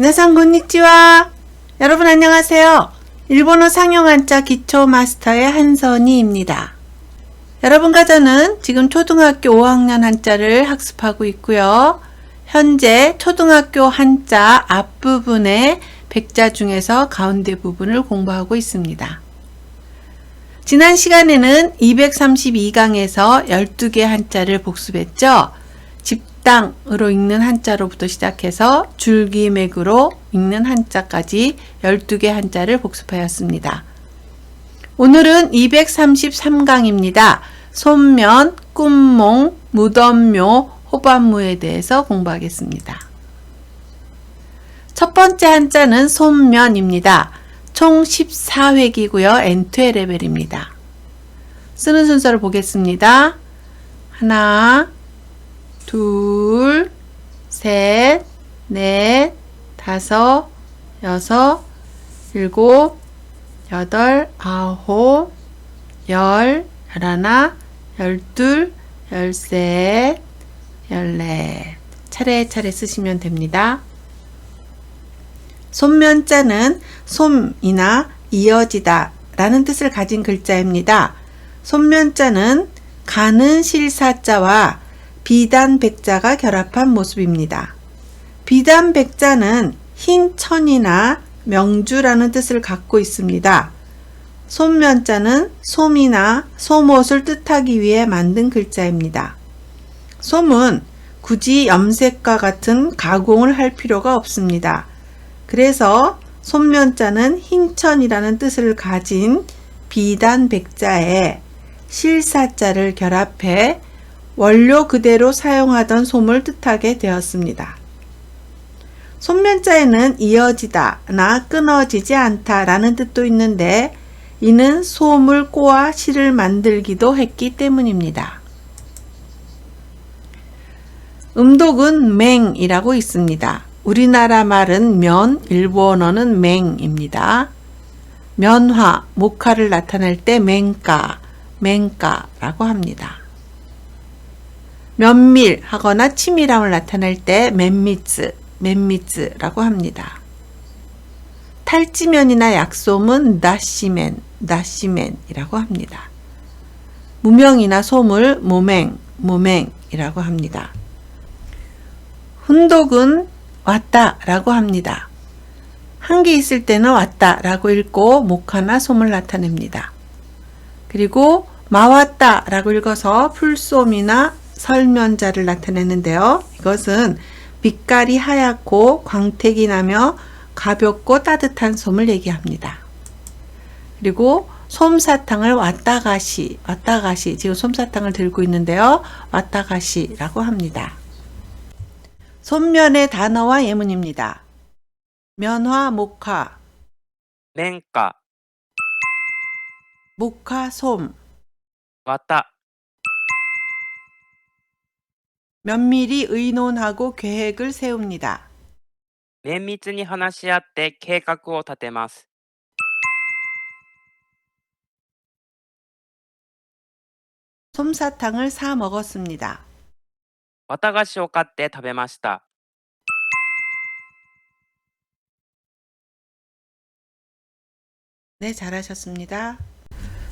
미나상 곤니치와 여러분 안녕하세요. 일본어 상용 한자 기초 마스터의 한선희입니다. 여러분과 저는 지금 초등학교 5학년 한자를 학습하고 있고요. 현재 초등학교 한자 앞부분의 백자 중에서 가운데 부분을 공부하고 있습니다. 지난 시간에는 232강에서 12개 한자를 복습했죠. 집당으로 읽는 한자로부터 시작해서 줄기맥으로 읽는 한자까지 12개 한자를 복습하였습니다. 오늘은 233강입니다. 손면, 꿈몽, 무덤묘, 호반무에 대해서 공부하겠습니다. 첫 번째 한자는 손면입니다. 총 14획이고요. N2의 레벨입니다. 쓰는 순서를 보겠습니다. 하나, 둘, 셋, 넷, 다섯, 여섯, 일곱, 여덟, 아홉, 열, 열하나, 열둘, 열셋, 열넷. 차례차례 쓰시면 됩니다. 손면자는 솜이나 이어지다 라는 뜻을 가진 글자입니다. 손면자는 가는 실사자와 비단 백자가 결합한 모습입니다. 비단 백자는 흰 천이나 명주라는 뜻을 갖고 있습니다. 솜면자는 솜이나 솜옷을 뜻하기 위해 만든 글자입니다. 솜은 굳이 염색과 같은 가공을 할 필요가 없습니다. 그래서 손면자는 흰천이라는 뜻을 가진 비단 백자에 실사자를 결합해 원료 그대로 사용하던 솜을 뜻하게 되었습니다. 손면자에는 이어지다나 끊어지지 않다라는 뜻도 있는데 이는 솜을 꼬아 실을 만들기도 했기 때문입니다. 음독은 맹이라고 있습니다. 우리나라 말은 면, 일본어는 맹입니다. 면화, 목화를 나타낼 때 맹가, 맹가라고 합니다. 면밀하거나 치밀함을 나타낼 때 맨미츠, 맨미츠라고 합니다. 탈지면이나 약솜은 나시멘, 나시멘이라고 합니다. 무명이나 솜을 모맹, 모맹이라고 합니다. 훈독은 왔다라고 합니다. 한 개 있을 때는 왔다라고 읽고 목하나 솜을 나타냅니다. 그리고 마왔다라고 읽어서 풀솜이나 설면자를 나타내는데요. 이것은 빛깔이 하얗고 광택이 나며 가볍고 따뜻한 솜을 얘기합니다. 그리고 솜사탕을 왔다가시, 왔다가시, 지금 솜사탕을 들고 있는데요. 왔다가시라고 합니다. 솜면의 단어와 예문입니다. 면화, 목화, 랭가, 목화, 솜, 왔다, 면밀히 의논하고 계획을 세웁니다. 綿密に話し合って計画を立てます。 솜사탕을 사 먹었습니다. 綿菓子を買って食べました。 네, 잘하셨습니다.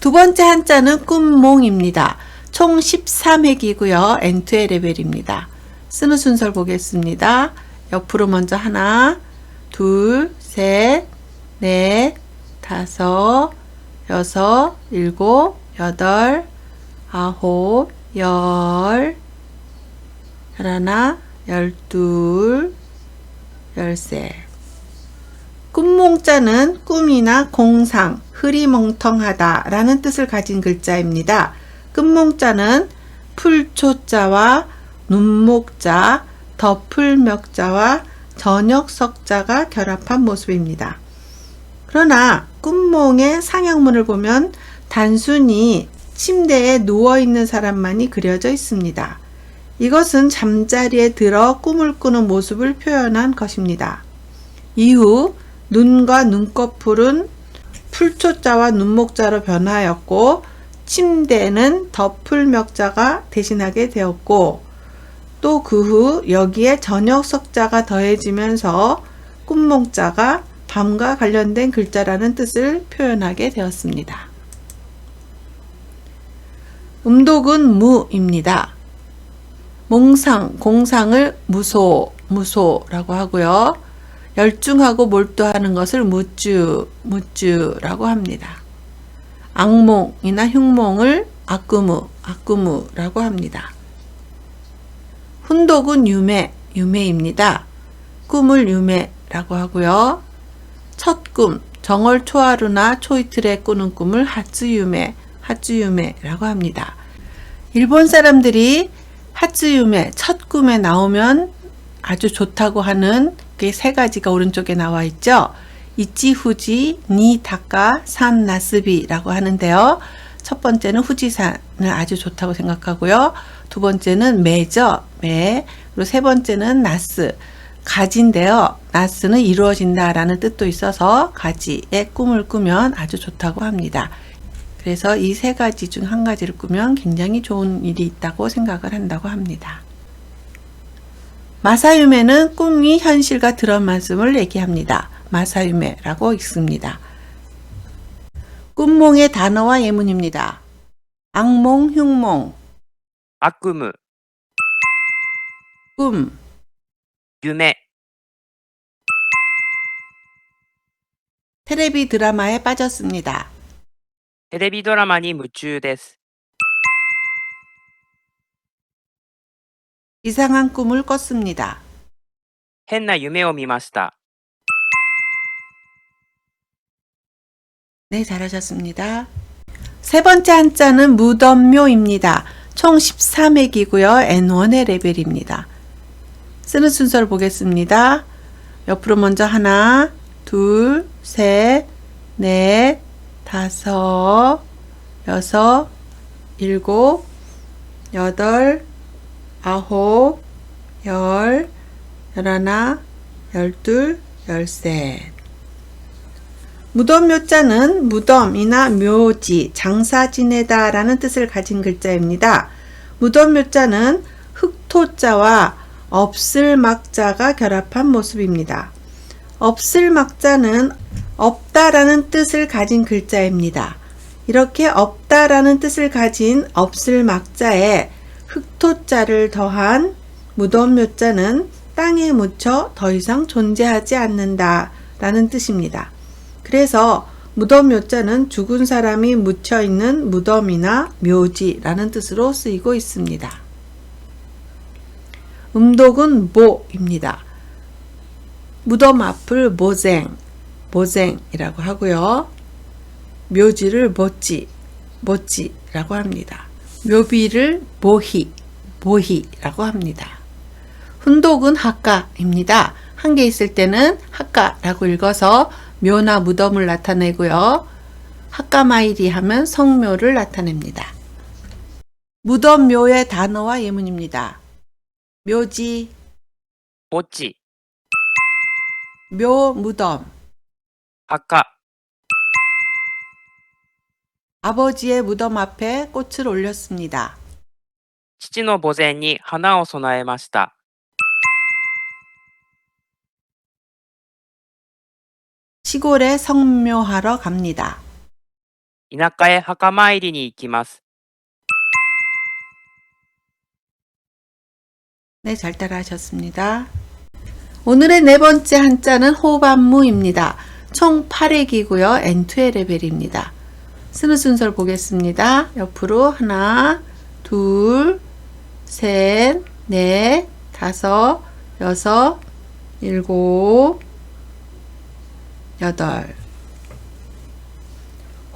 두 번째 한자는 꿈몽입니다. 총 13획이고요. N2의 레벨입니다. 쓰는 순서를 보겠습니다. 옆으로 먼저 하나, 둘, 셋, 넷, 다섯, 여섯, 일곱, 여덟, 아홉, 열, 열하나, 열둘, 열셋. 꿈몽자는 꿈이나 공상, 흐리멍텅하다 라는 뜻을 가진 글자입니다. 끝몽자는 풀초자와 눈목자, 덧풀멱자와 저녁석자가 결합한 모습입니다. 그러나 꿈몽의 상형문을 보면 단순히 침대에 누워 있는 사람만이 그려져 있습니다. 이것은 잠자리에 들어 꿈을 꾸는 모습을 표현한 것입니다. 이후 눈과 눈꺼풀은 풀초자와 눈목자로 변하였고 침대는 덧풀멱자가 대신하게 되었고 또 그 후 여기에 저녁 석자가 더해지면서 꿈몽자가 밤과 관련된 글자라는 뜻을 표현하게 되었습니다. 음독은 무입니다. 몽상, 공상을 무소, 무소라고 하고요. 열중하고 몰두하는 것을 무주, 무주라고 합니다. 악몽이나 흉몽을 악구무, 악구무라고 합니다. 훈독은 유매, 유매입니다. 꿈을 유매라고 하고요. 첫 꿈, 정월 초하루나 초이틀에 꾸는 꿈을 하츠유메, 하츠유메라고 합니다. 일본 사람들이 하츠유메, 첫 꿈에 나오면 아주 좋다고 하는 게세 가지가 오른쪽에 나와 있죠. 이치 후지, 니타카, 산 나스비라고 하는데요. 첫 번째는 후지산을 아주 좋다고 생각하고요. 두 번째는 매죠, 매. 그리고 세 번째는 나스, 가지인데요. 나스는 이루어진다라는 뜻도 있어서 가지의 꿈을 꾸면 아주 좋다고 합니다. 그래서 이 세 가지 중 한 가지를 꾸면 굉장히 좋은 일이 있다고 생각을 한다고 합니다. 마사유메는 꿈이 현실과 드러맞음을 얘기합니다. 마사유메라고 읽습니다. 꿈몽의 단어와 예문입니다. 악몽, 흉몽, 악구무, 꿈, 유메, 테레비 드라마에 빠졌습니다. 테레비 드라마니 무추 데스. 이상한 꿈을 꿨습니다. 変な夢を見ました。 네, 잘하셨습니다. 세 번째 한자는 무덤묘입니다. 총 13회기고요. N1의 레벨입니다. 쓰는 순서를 보겠습니다. 옆으로 먼저 하나, 둘, 셋, 넷, 다섯, 여섯, 일곱, 여덟, 아홉, 열, 열하나, 열둘, 열셋. 무덤 묘자는 무덤이나 묘지, 장사 지내다 라는 뜻을 가진 글자입니다. 무덤 묘자는 흑토자와 없을 막자가 결합한 모습입니다. 없을 막자는 없다라는 뜻을 가진 글자입니다. 이렇게 없다라는 뜻을 가진 없을 막자에 흑토자를 더한 무덤 묘자는 땅에 묻혀 더 이상 존재하지 않는다 라는 뜻입니다. 그래서 무덤 묘자는 죽은 사람이 묻혀 있는 무덤이나 묘지라는 뜻으로 쓰이고 있습니다. 음독은 모입니다. 무덤 앞을 모쟁, 모쟁이라고 하고요. 묘지를 모찌, 모찌라고 합니다. 묘비를 모희, 모희라고 합니다. 훈독은 학가입니다. 한 개 있을 때는 학가라고 읽어서 묘나 무덤을 나타내고요. 학가마일이 하면 성묘를 나타냅니다. 무덤 묘의 단어와 예문입니다. 묘지, 모찌, 묘 무덤, 학가. 아버지의 무덤 앞에 꽃을 올렸습니다. 父の墓前に花を供えました。 시골에 성묘하러 갑니다. 田舎へ墓参りに行きます。 네, 잘 따라하셨습니다. 오늘의 네 번째 한자는 호반무입니다. 총 8회기고요. N2의 레벨입니다. 쓰는 순서를 보겠습니다. 옆으로 하나, 둘, 셋, 넷, 다섯, 여섯, 일곱, 여덟.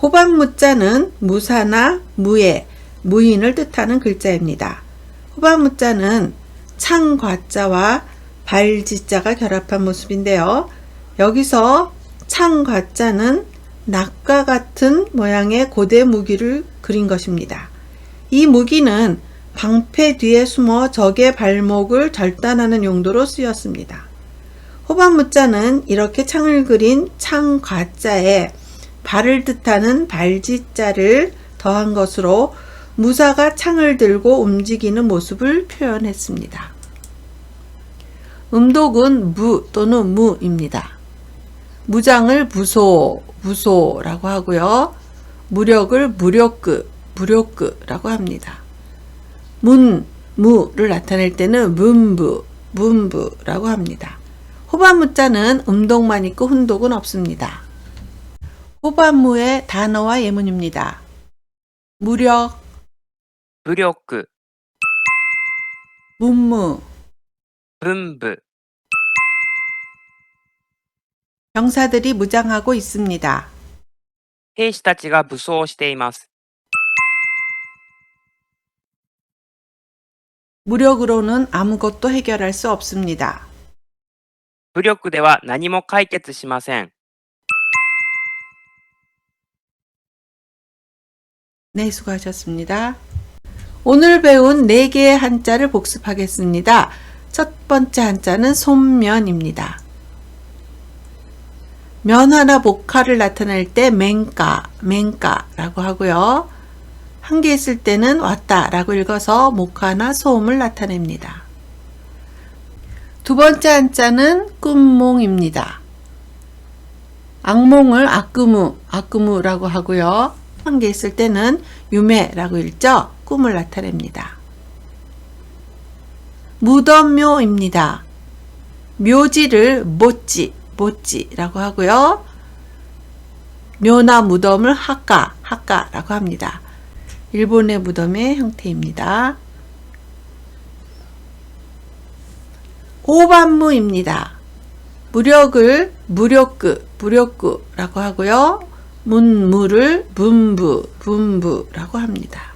호반무자는 무사나 무예, 무인을 뜻하는 글자입니다. 호반무자는 창과자와 발지자가 결합한 모습인데요. 여기서 창과자는 낙과 같은 모양의 고대 무기를 그린 것입니다. 이 무기는 방패 뒤에 숨어 적의 발목을 절단하는 용도로 쓰였습니다. 호박무자는 이렇게 창을 그린 창과자에 발을 뜻하는 발지자를 더한 것으로 무사가 창을 들고 움직이는 모습을 표현했습니다. 음독은 무 또는 무입니다. 무장을 무소, 무소라고 하고요. 무력을 무력그, 무력그라고 합니다. 문, 무를 나타낼 때는 문부, 문부라고 합니다. 호반무자는 음동만 있고 훈독은 없습니다. 호반무의 단어와 예문입니다. 무력, 무력그, 문무, 문부, 병사들이 무장하고 있습니다. 兵士たちが武装しています。 무력으로는 아무것도 해결할 수 없습니다. 武力では何も解決しません。 네, 수고하셨습니다. 오늘 배운 4개의 한자를 복습하겠습니다. 첫 번째 한자는 손면입니다. 면 하나 복화를 나타낼 때 맹가, 맹가라고 하고요. 한 개 있을 때는 왔다라고 읽어서 목화나 소음을 나타냅니다. 두 번째 한자는 꿈몽입니다. 악몽을 악금우, 악금우라고 하고요. 한 개 있을 때는 유매라고 읽죠. 꿈을 나타냅니다. 무덤묘입니다. 묘지를 못지, 못지라고 하고요. 묘나 무덤을 학가, 학가라고 합니다. 일본의 무덤의 형태입니다. 오반무입니다. 무력을 무력구, 무력구라고 하고요. 문무를 문부, 분부라고 합니다.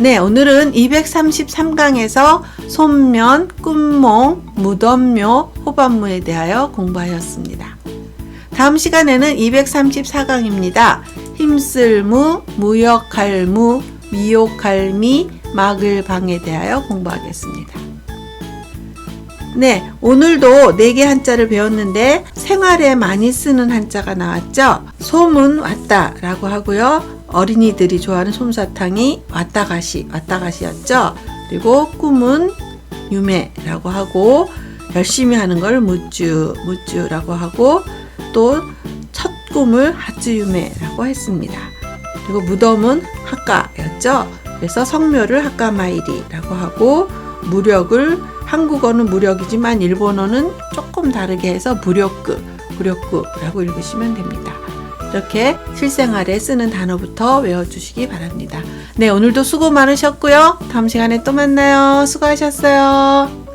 네, 오늘은 233강에서 손면, 꿈몽, 무덤묘, 호반무에 대하여 공부하였습니다. 다음 시간에는 234강입니다. 힘쓸무, 무역할무, 미혹할미, 막을방에 대하여 공부하겠습니다. 네, 오늘도 4개 한자를 배웠는데 생활에 많이 쓰는 한자가 나왔죠. 소문 왔다 라고 하고요. 어린이들이 좋아하는 솜사탕이 왔다가시, 왔다가시였죠. 그리고 꿈은 유매라고 하고 열심히 하는 걸 무쭈, 무쭈라고 하고 또 첫 꿈을 하츠유매라고 했습니다. 그리고 무덤은 학가였죠. 그래서 성묘를 학가마이리라고 하고 무력을 한국어는 무력이지만 일본어는 조금 다르게 해서 무력구, 무력구라고 읽으시면 됩니다. 이렇게 실생활에 쓰는 단어부터 외워주시기 바랍니다. 네, 오늘도 수고 많으셨고요. 다음 시간에 또 만나요. 수고하셨어요.